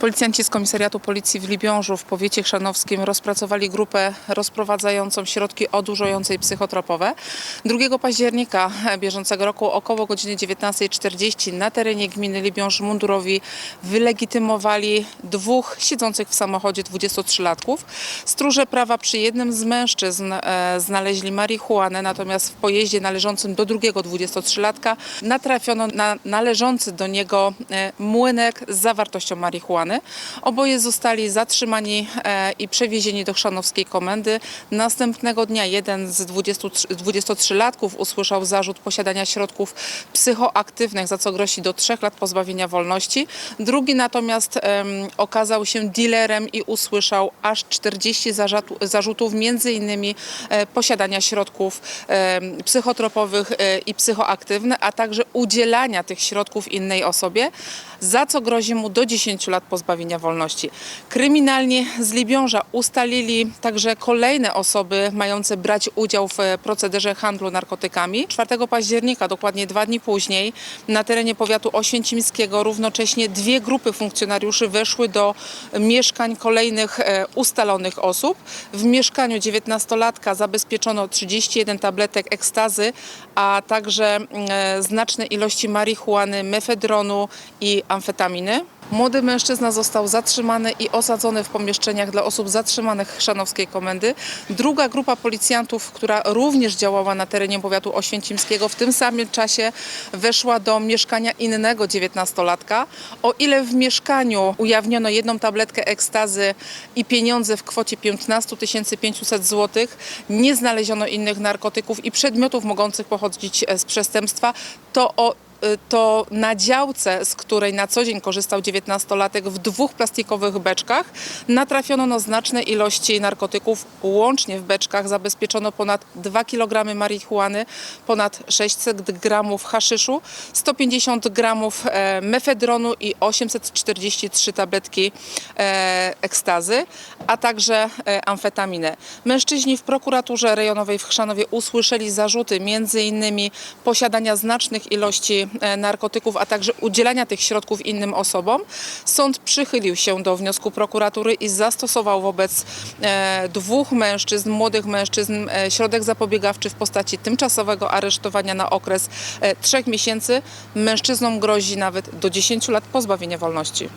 Policjanci z Komisariatu Policji w Libiążu w powiecie chrzanowskim rozpracowali grupę rozprowadzającą środki odurzające i psychotropowe. 2 października bieżącego roku około godziny 19.40 na terenie gminy Libiąż mundurowi wylegitymowali dwóch siedzących w samochodzie 23-latków. Stróże prawa przy jednym z mężczyzn e, znaleźli marihuanę, natomiast w pojeździe należącym do drugiego 23-latka natrafiono na należący do niego e, młynek z zawartością marihuany. Oboje zostali zatrzymani e, i przewiezieni do Chrzanowskiej Komendy. Następnego dnia jeden z 23 23-latków usłyszał zarzut posiadania środków psychoaktywnych, za co grozi do trzech lat pozbawienia wolności. Drugi natomiast em, okazał się dealerem i usłyszał aż 40 zarzatu- zarzutów, między innymi e, posiadania środków em, psychotropowych e, i psychoaktywnych, a także udzielania tych środków innej osobie, za co grozi mu do 10 lat pozbawienia wolności. Kryminalnie z Libiąża ustalili także kolejne osoby mające brać udział w e, procederze handlu narkotykami. 4 października, dokładnie dwa dni później, na terenie powiatu oświęcimskiego równocześnie dwie grupy funkcjonariuszy weszły do mieszkań kolejnych e, ustalonych osób. W mieszkaniu 19-latka zabezpieczono 31 tabletek ekstazy, a także e, znaczne ilości marihuany, mefedronu i amfetaminy. Młody mężczyzna został zatrzymany i osadzony w pomieszczeniach dla osób zatrzymanych Chrzanowskiej Komendy. Druga grupa policjantów, która również działała na terenie powiatu oświęcimskiego, w tym samym czasie weszła do mieszkania innego 19-latka. O ile w mieszkaniu ujawniono jedną tabletkę ekstazy i pieniądze w kwocie 15 500 zł, nie znaleziono innych narkotyków i przedmiotów mogących pochodzić e, z przestępstwa, to o to na działce, z której na co dzień korzystał 19-latek w dwóch plastikowych beczkach, natrafiono na znaczne ilości narkotyków. Łącznie w beczkach zabezpieczono ponad 2 kg marihuany, ponad 600 gramów haszyszu, 150 gramów e, mefedronu i 843 tabletki e, ekstazy, a także e, amfetaminę. Mężczyźni w prokuraturze rejonowej w Chrzanowie usłyszeli zarzuty innymi posiadania znacznych ilości narkotyków, a także udzielania tych środków innym osobom. Sąd przychylił się do wniosku prokuratury i zastosował wobec e, dwóch mężczyzn, młodych mężczyzn, e, środek zapobiegawczy w postaci tymczasowego aresztowania na okres e, trzech miesięcy. Mężczyznom grozi nawet do 10 lat pozbawienia wolności.